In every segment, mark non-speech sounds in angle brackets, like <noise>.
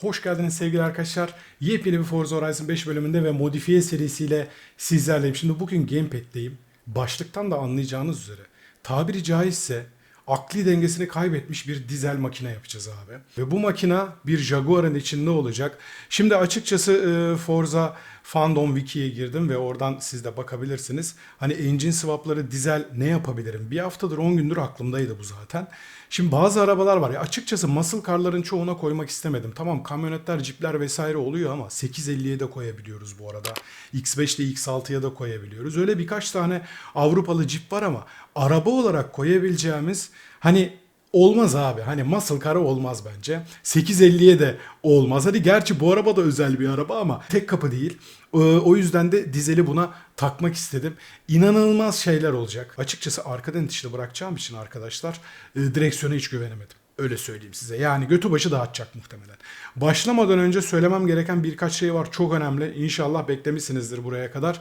Hoş geldiniz sevgili arkadaşlar. Yepyeni bir Forza Horizon 5 bölümünde ve modifiye serisiyle sizlerleyim. Şimdi bugün Gamepad'deyim. Başlıktan da anlayacağınız üzere tabiri caizse akli dengesini kaybetmiş bir dizel makine yapacağız abi. Ve bu makina bir Jaguar'ın içinde olacak. Şimdi açıkçası e, Forza Fandom Wiki'ye girdim ve oradan siz de bakabilirsiniz. Hani engine swapları dizel ne yapabilirim? Bir haftadır 10 gündür aklımdaydı bu zaten. Şimdi bazı arabalar var ya açıkçası muscle car'ların çoğuna koymak istemedim. Tamam kamyonetler, cipler vesaire oluyor ama 850'ye de koyabiliyoruz bu arada. X5 ile X6'ya da koyabiliyoruz. Öyle birkaç tane Avrupalı cip var ama araba olarak koyabileceğimiz hani olmaz abi. Hani muscle car'a olmaz bence. 850'ye de olmaz. Hadi gerçi bu araba da özel bir araba ama tek kapı değil. Ee, O yüzden de dizeli buna takmak istedim. İnanılmaz şeyler olacak. Açıkçası arkadan itişli bırakacağım için arkadaşlar e, direksiyona hiç güvenemedim. Öyle söyleyeyim size. Yani götü başı dağıtacak muhtemelen. Başlamadan önce söylemem gereken birkaç şey var. Çok önemli. İnşallah beklemişsinizdir buraya kadar.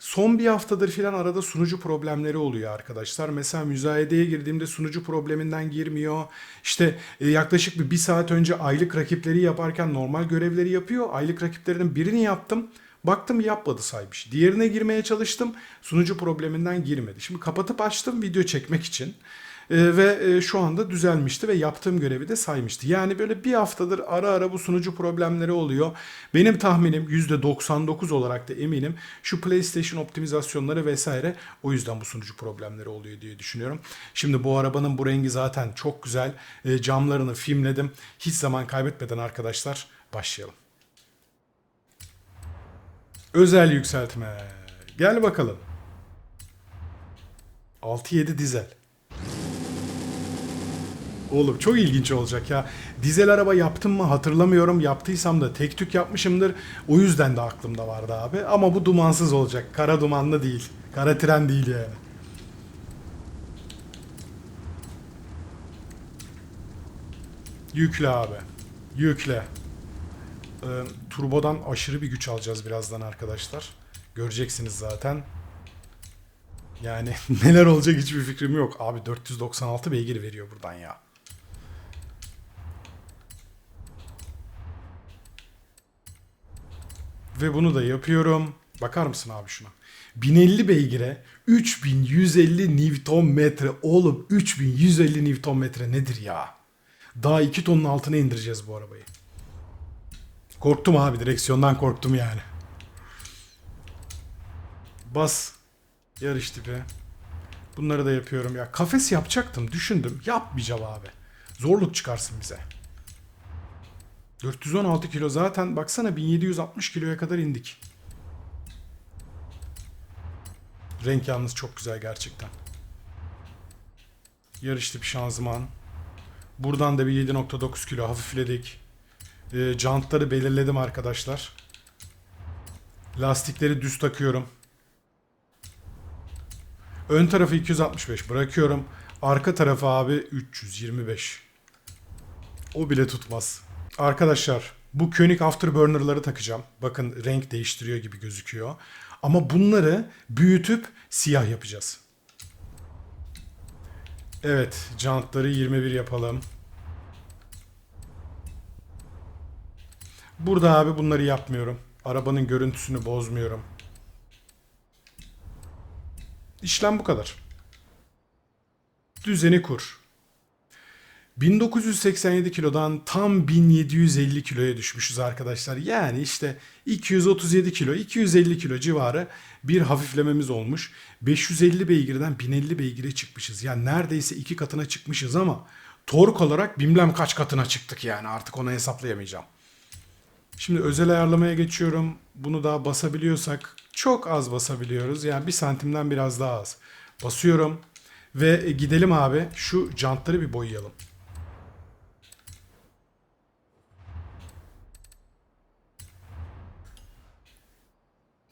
Son bir haftadır filan arada sunucu problemleri oluyor arkadaşlar. Mesela müzayedeye girdiğimde sunucu probleminden girmiyor. İşte e, yaklaşık bir, bir saat önce aylık rakipleri yaparken normal görevleri yapıyor. Aylık rakiplerinin birini yaptım. Baktım yapmadı saymış. Diğerine girmeye çalıştım. Sunucu probleminden girmedi. Şimdi kapatıp açtım video çekmek için. Ee, ve e, şu anda düzelmişti ve yaptığım görevi de saymıştı. Yani böyle bir haftadır ara ara bu sunucu problemleri oluyor. Benim tahminim %99 olarak da eminim şu PlayStation optimizasyonları vesaire o yüzden bu sunucu problemleri oluyor diye düşünüyorum. Şimdi bu arabanın bu rengi zaten çok güzel. E, camlarını filmledim. Hiç zaman kaybetmeden arkadaşlar başlayalım. Özel yükseltme. Gel bakalım. 6-7 dizel. Oğlum çok ilginç olacak ya. Dizel araba yaptım mı hatırlamıyorum. Yaptıysam da tek tük yapmışımdır. O yüzden de aklımda vardı abi. Ama bu dumansız olacak. Kara dumanlı değil. Kara tren değil yani. Yükle abi. Yükle. Ee, turbodan aşırı bir güç alacağız birazdan arkadaşlar. Göreceksiniz zaten. Yani <laughs> neler olacak hiçbir fikrim yok. Abi 496 beygir veriyor buradan ya. Ve bunu da yapıyorum. Bakar mısın abi şuna? 1050 beygire 3150 Newton metre. Oğlum 3150 Newton metre nedir ya? Daha 2 tonun altına indireceğiz bu arabayı. Korktum abi direksiyondan korktum yani. Bas. Yarış tipi. Bunları da yapıyorum ya. Kafes yapacaktım düşündüm. Yapmayacağım abi. Zorluk çıkarsın bize. 416 kilo zaten baksana 1760 kiloya kadar indik. Renk yalnız çok güzel gerçekten. Yarış tipi şanzıman. Buradan da bir 7.9 kilo hafifledik. E, jantları belirledim arkadaşlar. Lastikleri düz takıyorum. Ön tarafı 265 bırakıyorum. Arka tarafı abi 325. O bile tutmaz. Arkadaşlar bu Koenig Afterburner'ları takacağım. Bakın renk değiştiriyor gibi gözüküyor. Ama bunları büyütüp siyah yapacağız. Evet, jantları 21 yapalım. Burada abi bunları yapmıyorum. Arabanın görüntüsünü bozmuyorum. İşlem bu kadar. Düzeni kur. 1987 kilodan tam 1750 kiloya düşmüşüz arkadaşlar. Yani işte 237 kilo, 250 kilo civarı bir hafiflememiz olmuş. 550 beygirden 1050 beygire çıkmışız. Yani neredeyse iki katına çıkmışız ama tork olarak bilmem kaç katına çıktık yani artık onu hesaplayamayacağım. Şimdi özel ayarlamaya geçiyorum. Bunu daha basabiliyorsak çok az basabiliyoruz. Yani bir santimden biraz daha az. Basıyorum. Ve gidelim abi şu jantları bir boyayalım.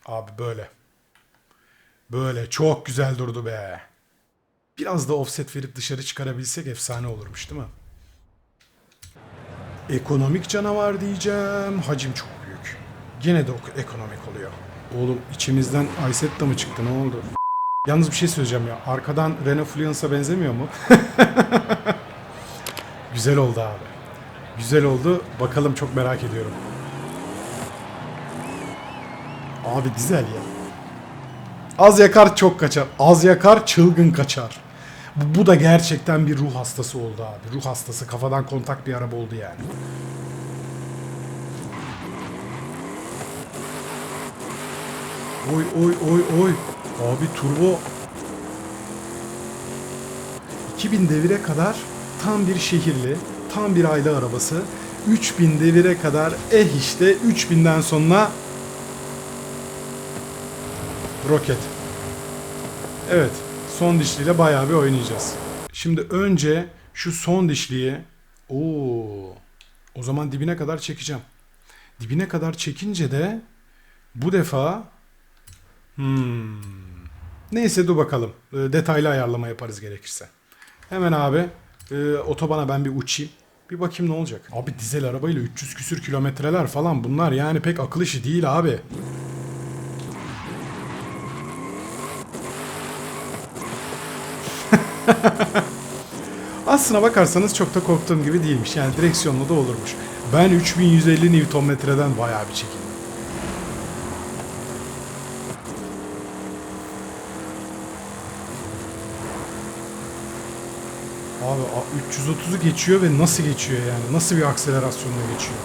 Abi böyle. Böyle çok güzel durdu be. Biraz da offset verip dışarı çıkarabilsek efsane olurmuş değil mi? Ekonomik canavar diyeceğim. Hacim çok büyük. Gene de ekonomik oluyor. Oğlum içimizden Aysetta mı çıktı ne oldu? Yalnız bir şey söyleyeceğim ya. Arkadan Renault Fluence'a benzemiyor mu? <laughs> Güzel oldu abi. Güzel oldu. Bakalım çok merak ediyorum. Abi dizel ya. Az yakar çok kaçar. Az yakar çılgın kaçar. Bu, bu da gerçekten bir ruh hastası oldu abi. Ruh hastası. Kafadan kontak bir araba oldu yani. Oy oy oy oy. Abi turbo 2000 devire kadar tam bir şehirli, tam bir aile arabası. 3000 devire kadar eh işte 3000'den sonra roket. Evet, son dişliyle bayağı bir oynayacağız. Şimdi önce şu son dişliyi Oo. O zaman dibine kadar çekeceğim. Dibine kadar çekince de bu defa hmm, neyse dur bakalım. Ee, Detaylı ayarlama yaparız gerekirse. Hemen abi e, otobana ben bir uçayım. Bir bakayım ne olacak. Abi dizel arabayla 300 küsür kilometreler falan bunlar yani pek akıl işi değil abi. <laughs> Aslına bakarsanız çok da korktuğum gibi değilmiş. Yani direksiyonlu da olurmuş. Ben 3150 Nm'den bayağı bir çekindim. Abi a- 330'u geçiyor ve nasıl geçiyor yani? Nasıl bir akselerasyonla geçiyor?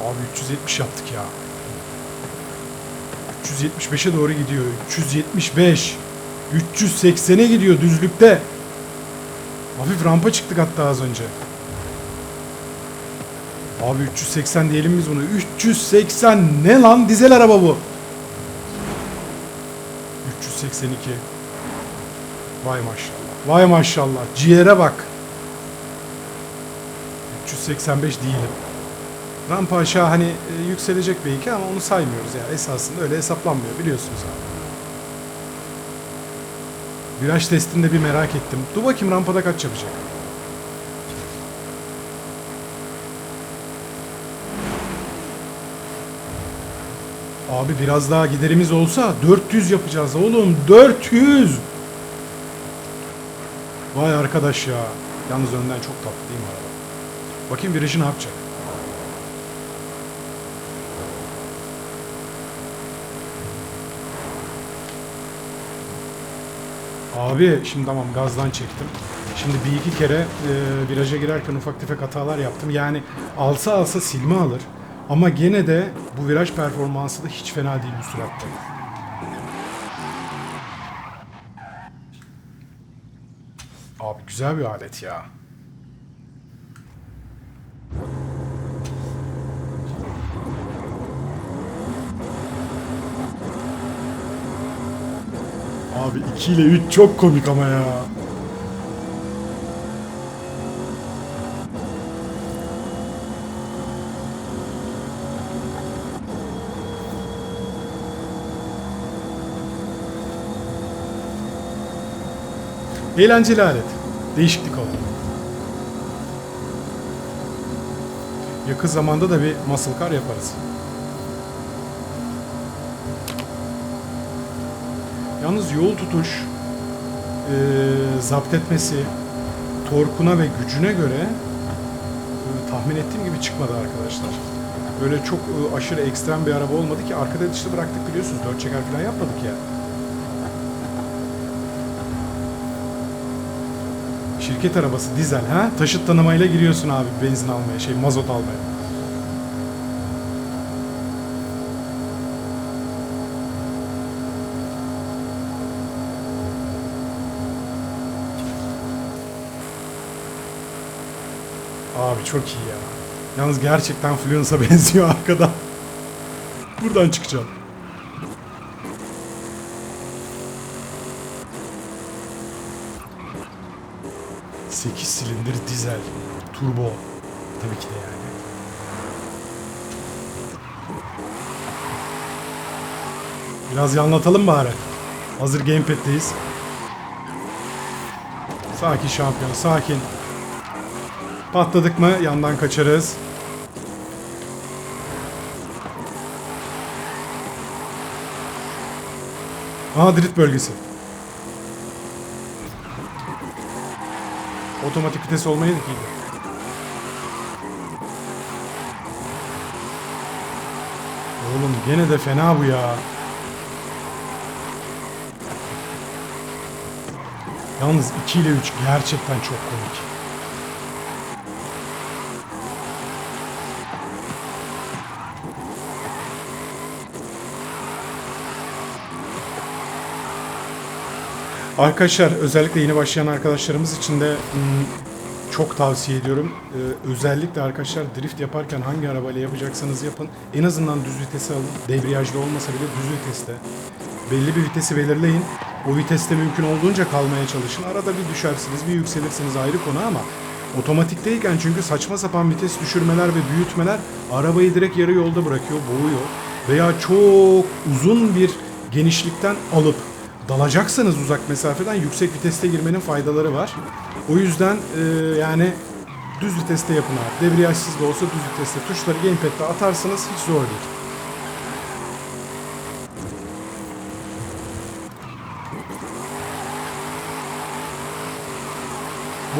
Abi 370 yaptık ya. 375'e doğru gidiyor. 375. 380'e gidiyor düzlükte. Hafif rampa çıktık hatta az önce. Abi 380 diyelim biz bunu. 380 ne lan? Dizel araba bu. 382. Vay maşallah. Vay maşallah. Ciğere bak. 385 değilim. Rampa aşağı hani e, yükselecek belki ama onu saymıyoruz yani. Esasında öyle hesaplanmıyor biliyorsunuz abi. Viraj testinde bir merak ettim. Dur bakayım rampada kaç yapacak. Abi biraz daha giderimiz olsa 400 yapacağız oğlum. 400! Vay arkadaş ya. Yalnız önden çok tatlı değil mi araba? Bakayım virajı ne yapacak? Abi şimdi tamam gazdan çektim. Şimdi bir iki kere e, viraja girerken ufak tefek hatalar yaptım. Yani alsa alsa silme alır. Ama gene de bu viraj performansı da hiç fena değil bu süratte. Abi güzel bir alet ya. Abi 2 ile 3 çok komik ama ya. Eğlenceli alet. Değişiklik oldu. Yakın zamanda da bir muscle car yaparız. Yalnız yol tutuş, e, zapt etmesi, torkuna ve gücüne göre e, tahmin ettiğim gibi çıkmadı arkadaşlar. Böyle çok e, aşırı ekstrem bir araba olmadı ki arkada dışta bıraktık biliyorsunuz. Dört çeker falan yapmadık ya. Şirket arabası dizel ha? Taşıt tanımayla giriyorsun abi benzin almaya, şey mazot almaya. Abi çok iyi ya. Yalnız gerçekten Fluence'a <laughs> benziyor arkada. Buradan çıkacağım. Sekiz silindir dizel. Turbo. Tabii ki de yani. Biraz yanlatalım bari. Hazır gamepad'deyiz. Sakin şampiyon, sakin. Patladık mı yandan kaçarız. Madrid bölgesi. Otomatik vites olmayı da iyiydi. Oğlum gene de fena bu ya. Yalnız 2 ile 3 gerçekten çok komik. Arkadaşlar özellikle yeni başlayan arkadaşlarımız için de hmm, çok tavsiye ediyorum. Ee, özellikle arkadaşlar drift yaparken hangi arabayla yapacaksanız yapın. En azından düz vitesi alın. Debriyajlı olmasa bile düz viteste. Belli bir vitesi belirleyin. O viteste mümkün olduğunca kalmaya çalışın. Arada bir düşersiniz, bir yükselirsiniz ayrı konu ama otomatikteyken çünkü saçma sapan vites düşürmeler ve büyütmeler arabayı direkt yarı yolda bırakıyor, boğuyor. Veya çok uzun bir genişlikten alıp dalacaksanız uzak mesafeden yüksek viteste girmenin faydaları var. O yüzden e, yani düz viteste yapın abi. Debriyajsız da olsa düz viteste tuşları gamepad'de atarsınız hiç zor değil.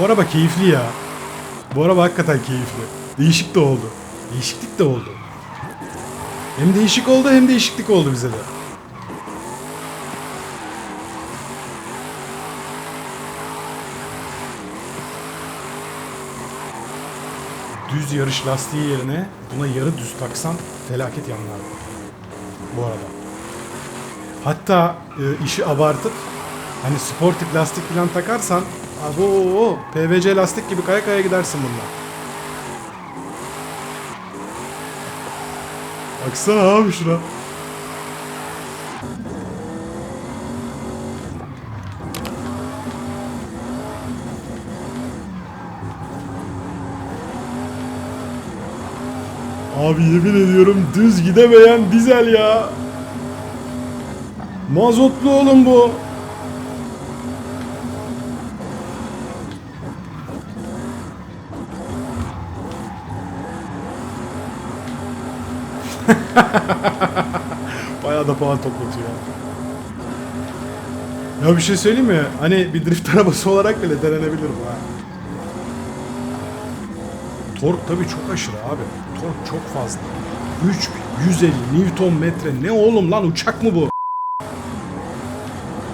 Bu araba keyifli ya. Bu araba hakikaten keyifli. Değişik de oldu. Değişiklik de oldu. Hem değişik oldu hem değişiklik oldu bize de. Düz yarış lastiği yerine buna yarı düz taksan felaket yanlar. Bu arada. Hatta e, işi abartıp hani sportif lastik falan takarsan abo PVC lastik gibi kaya kaya gidersin bununla. Baksana abi şuna. Abi yemin ediyorum düz gidemeyen dizel ya. Mazotlu oğlum bu. <laughs> Bayağı da puan toplatıyor. Ya bir şey söyleyeyim mi? Hani bir drift arabası olarak bile denenebilir bu ha. Tork tabii çok aşırı abi. Tork çok fazla. 3150 Newton metre. Ne oğlum lan uçak mı bu?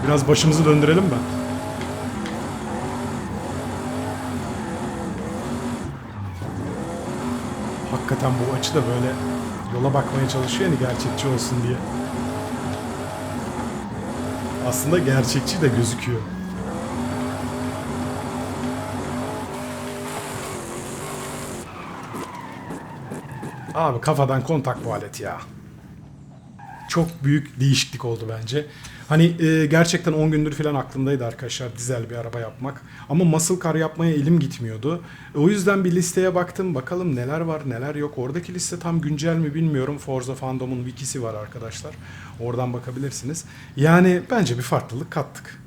Biraz başımızı döndürelim mi? Hakikaten bu açı da böyle yola bakmaya çalışıyor yani gerçekçi olsun diye. Aslında gerçekçi de gözüküyor. Abi kafadan kontak bu alet ya. Çok büyük değişiklik oldu bence. Hani e, gerçekten 10 gündür falan aklımdaydı arkadaşlar dizel bir araba yapmak. Ama muscle car yapmaya elim gitmiyordu. E, o yüzden bir listeye baktım. Bakalım neler var neler yok. Oradaki liste tam güncel mi bilmiyorum. Forza Fandom'un wikisi var arkadaşlar. Oradan bakabilirsiniz. Yani bence bir farklılık kattık.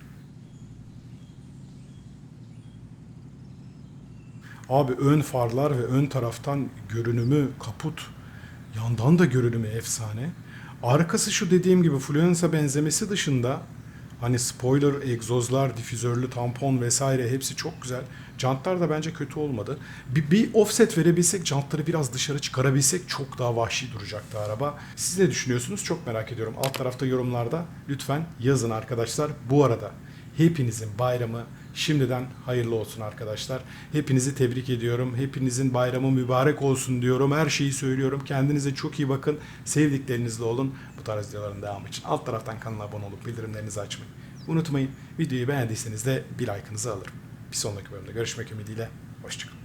Abi ön farlar ve ön taraftan görünümü kaput. Yandan da görünümü efsane. Arkası şu dediğim gibi Fluence'a benzemesi dışında hani spoiler, egzozlar, difüzörlü tampon vesaire hepsi çok güzel. Jantlar da bence kötü olmadı. Bir, bir offset verebilsek, jantları biraz dışarı çıkarabilsek çok daha vahşi duracaktı araba. Siz ne düşünüyorsunuz? Çok merak ediyorum. Alt tarafta yorumlarda lütfen yazın arkadaşlar. Bu arada hepinizin bayramı Şimdiden hayırlı olsun arkadaşlar. Hepinizi tebrik ediyorum. Hepinizin bayramı mübarek olsun diyorum. Her şeyi söylüyorum. Kendinize çok iyi bakın. Sevdiklerinizle olun. Bu tarz videoların devamı için alt taraftan kanala abone olup bildirimlerinizi açmayı unutmayın. Videoyu beğendiyseniz de bir like'ınızı alırım. Bir sonraki bölümde görüşmek ümidiyle. Hoşçakalın.